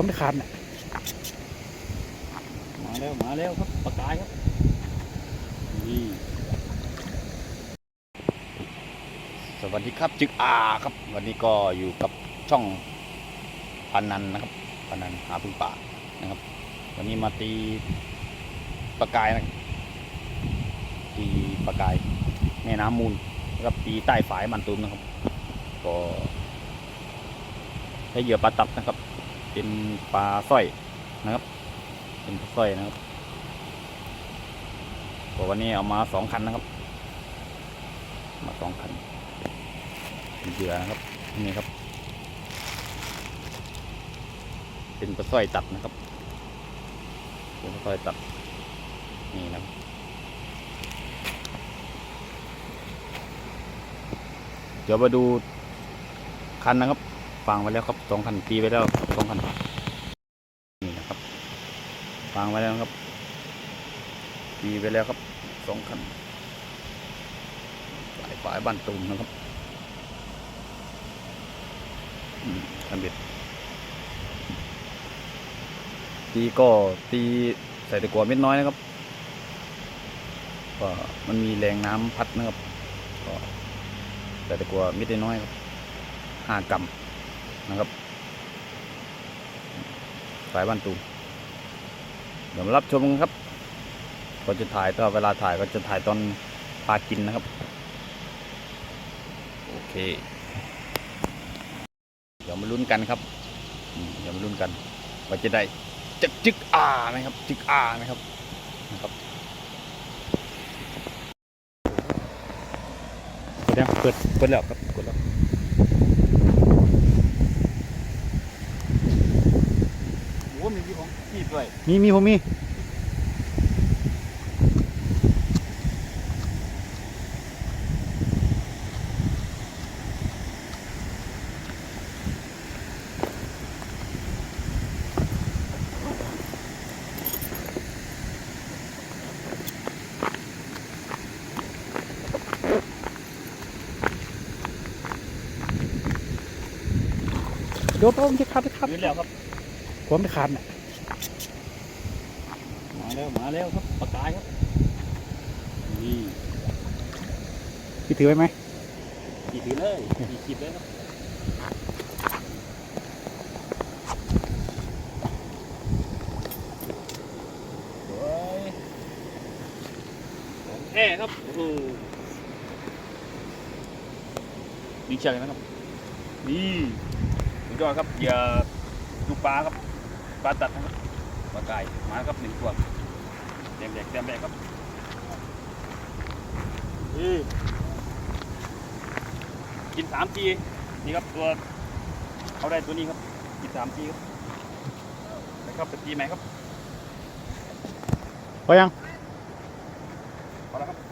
ผมไม่ขาดน่ะมาแล้วมาแล้วครับปลากายครับนี่สวัสดีครับจึกอาครับ วันนี้ก็อยู่กับช่องพันนันนะครับพันนันหาพึ่งป่านะครับ วันนี้มาตีปลากายนะตีปลากายแม่น้ำมูลนะครับตีใต้ฝายมันตูมนะครับ ก็ใช้เหยื่อปลาตับนะครับ เป็นปลาสร้อยนะครับ เป็นปลาสร้อยนะครับก็วันนี้เอามาสองคันนะครับ มาสองคันเป็นเหยื่อครับนี่ครับ เป็นปลาสร้อยตัดนะครับเป็นปลาสร้อยตัดนี่นะครับเดี๋ยวมาดูคันนะครับ ฟังไว้แล้วครับสองคันตีไว้แล้วสองคันนี่นะครับฟังไว้แล้วครับตีไว้แล้วครับสองคันสายฝายบ้านตุ่มนะครับอืมคันเบ็ดตีก็ตีใส่ตะกัวเม็ดน้อยนะครับก็มันมีแรงน้ำพัดนะครับก็ใส่ตะกัวเม็ดน้อยครับห้ากรัม นะครับสายบ้านตูมเดี๋ยวมารับชมกันครับก็จะถ่ายตอนเวลาถ่ายก็จะถ่ายตอนปลากินนะครับ โอเค เดี๋ยวมาลุ้นกันครับเดี๋ยวมาลุ้นกันว่าจะได้จะจึกอาไหมครับ จึกอาไหมครับนะครับเดี๋ยวเปิดเปิดแล้วครับกดแล้ว โอ้มี ของพี่ด้วยมีมีผมมีโยนผมจะขาดจะขาดยืนแล้วครับผมไม่ขาดน่ะมา แล้วมาแล้วครับปลากายครับนี่พี่ถือไว้ไหมขี่ถือเลยขี่ขีดเลยครับโอ้ยของแท้ครับโอ้โหดีเชียงนะครับนี่สุดยอดครับอย่าดูปลาครับปลาตัดนะครับปลากายมาแล้วครับหนึ่งตัวเต็มแดกเต็มแดกครับนี่กินสามทีนี่ครับตัวเขาได้ตัวนี้ครับกินสามทีครับนะครับเป็นทีไหมครับพอยังพอแล้วครับ